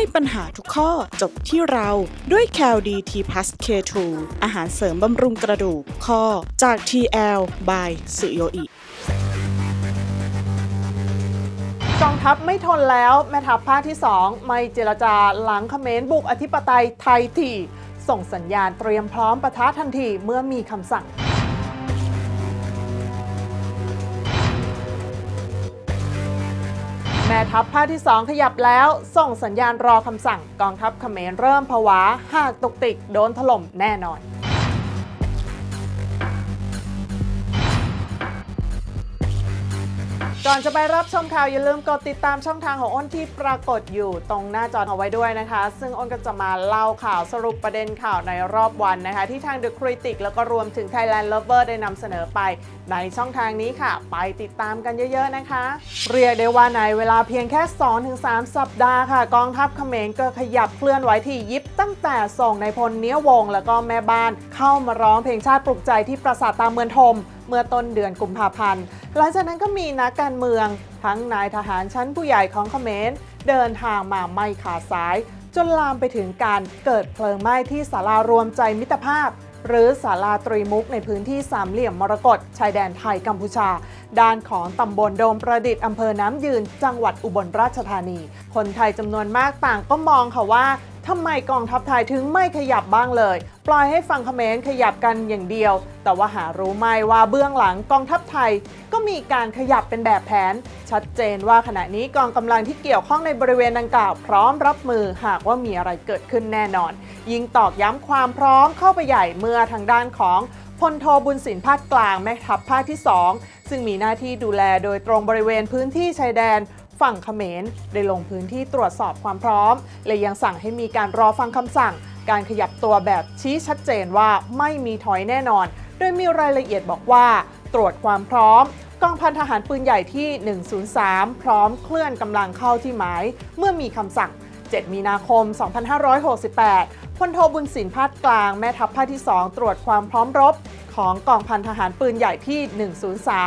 ให้ปัญหาทุกข้อจบที่เราด้วย c a l d t plus K2 อาหารเสริมบำรุงกระดูกข้อจาก TL by สุโยอิกองทัพไม่ทนแล้วแม่ทัพภาคที่ 2 ไม่เจรจาหลังเขมรบุกอธิปไตยไทยทีส่งสัญญาณเตรียมพร้อมปะทะทันทีเมื่อมีคำสั่ง แม่ทัพภาคที่ 2 ขยับแล้ว ส่งสัญญาณรอคำสั่งกองทัพเขมรเริ่มผวาหากตกติกโดนถล่มแน่นอน ก่อนจะไปรับชมข่าวอย่าลืมกดติดตามช่องทางของอ้นที่ปรากฏอยู่ตรงหน้าจอเอาไว้ด้วยนะคะ ซึ่งอ้นก็จะมาเล่าข่าวสรุปประเด็นข่าวในรอบวันนะคะ ที่ทาง The Critic แล้วก็รวมถึง Thailand Lover ได้นำเสนอไป ในช่องทางนี้ค่ะ ไปติดตามกันเยอะๆนะคะ เรียกได้ว่าในเวลาเพียงแค่ 2-3 สัปดาห์ค่ะ กองทัพเขมรก็ขยับเคลื่อนไหวที่ยิบตั้งแต่ส่งในพลเนี้ยวง แล้วก็แม่บ้านเข้ามาร้องเพลงชาติปลุกใจที่ปราสาทตามเมืองทม เมื่อต้นเดือนกุมภาพันธ์ หลังจากนั้นก็มีนักการเมือง ทั้งนายทหารชั้นผู้ใหญ่ของเขมรเดินทางมาไม่ขาดสาย จนลามไปถึงการเกิดเพลิงไหม้ที่ศาลารวมใจมิตรภาพ หรือศาลาตรีมุกในพื้นที่สามเหลี่ยมมรกตชายแดนไทยกัมพูชา ด้านของตำบลโดมประดิษฐ์อำเภอน้ำยืน จังหวัดอุบลราชธานี คนไทยจำนวนมากต่างก็มองค่ะว่า ทำไมกองทัพไทยถึงไม่ขยับบ้างเลย ปล่อยให้ฝั่งเขมรขยับกันอย่างเดียว แต่ว่าหารู้ไหมว่าเบื้องหลังกองทัพไทย ก็มีการขยับเป็นแบบแผน ชัดเจนว่าขณะนี้กองกำลังที่เกี่ยวข้องในบริเวณดังกล่าว พร้อมรับมือหากว่ามีอะไรเกิดขึ้นแน่นอน ยิ่งตอกย้ำความพร้อมเข้าไปใหญ่เมื่อทางด้านของพลโทบุญสินภาคกลางแม่ทัพภาคที่ 2 ซึ่งมีหน้าที่ดูแลโดยตรงบริเวณพื้นที่ชายแดน ฝั่งเขมรได้ลงพื้นที่ตรวจสอบความพร้อม และยังสั่งให้มีการรอฟังคำสั่ง การขยับตัวแบบชี้ชัดเจนว่าไม่มีถอยแน่นอน โดยมีรายละเอียดบอกว่า ตรวจความพร้อมกองพันทหารปืนใหญ่ที่ 103 พร้อมเคลื่อนกำลังเข้าที่หมาย เมื่อมีคำสั่ง 7 มีนาคม 2568 พลโทบุญสินภาคกลางแม่ทัพภาคที่ 2 ตรวจความพร้อมรบของกองพันทหารปืนใหญ่ที่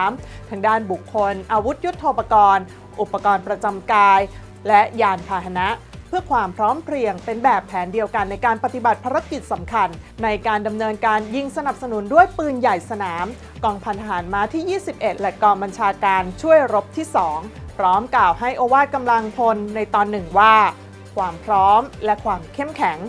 103 ทางด้านบุคคล อาวุธยุโทโธปกรณ์ อุปกรณ์ประจำกาย และยานพาหนะ เพื่อความพร้อมเพรียงเป็นแบบแผนเดียวกันในการปฏิบัติภารกิจสำคัญ ในการดำเนินการยิงสนับสนุนด้วยปืนใหญ่สนาม กองพันทหารม้าที่ 21 และกองบัญชาการช่วยรบที่ 2 พร้อมกล่าวให้โอวาทกำลังพลในตอนหนึ่งว่า ความพร้อมและความเข้มแข็ง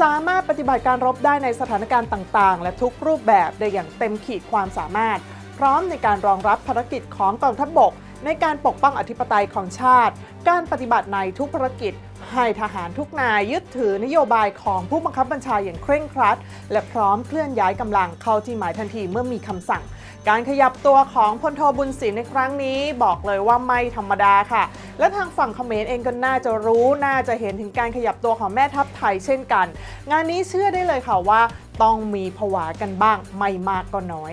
สามารถปฏิบัติการรบได้ในสถานการณ์ต่าง ๆ และทุกรูปแบบได้อย่างเต็มขีดความสามารถ พร้อมในการรองรับภารกิจของกองทัพบก ในการปกป้องอธิปไตยของชาติ การปฏิบัติในทุกภารกิจ ให้ทหารทุกนายยึดถือนโยบายของผู้บังคับบัญชาอย่างเคร่งครัด และพร้อมเคลื่อนย้ายกำลังเข้าที่หมายทันทีเมื่อมีคำสั่ง การขยับตัวของพลโทบุญศิลป์ในครั้งนี้บอกเลยว่าไม่ธรรมดาค่ะ และทางฝั่งเขมรเองก็น่าจะรู้น่าจะเห็นถึงการขยับตัวของแม่ทัพไทยเช่นกัน งานนี้เชื่อได้เลยค่ะว่า ต้องมีผวากันบ้างไม่มากก็น้อย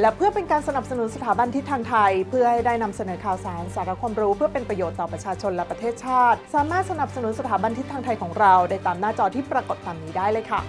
และเพื่อเป็นการสนับสนุนสถาบันทิศทางไทย เพื่อให้ได้นำเสนอข่าวสารสาระความรู้ เพื่อเป็นประโยชน์ต่อประชาชนและประเทศชาติ สามารถสนับสนุนสถาบันทิศทางไทยของเรา ได้ตามหน้าจอที่ปรากฏตามนี้ได้เลยค่ะ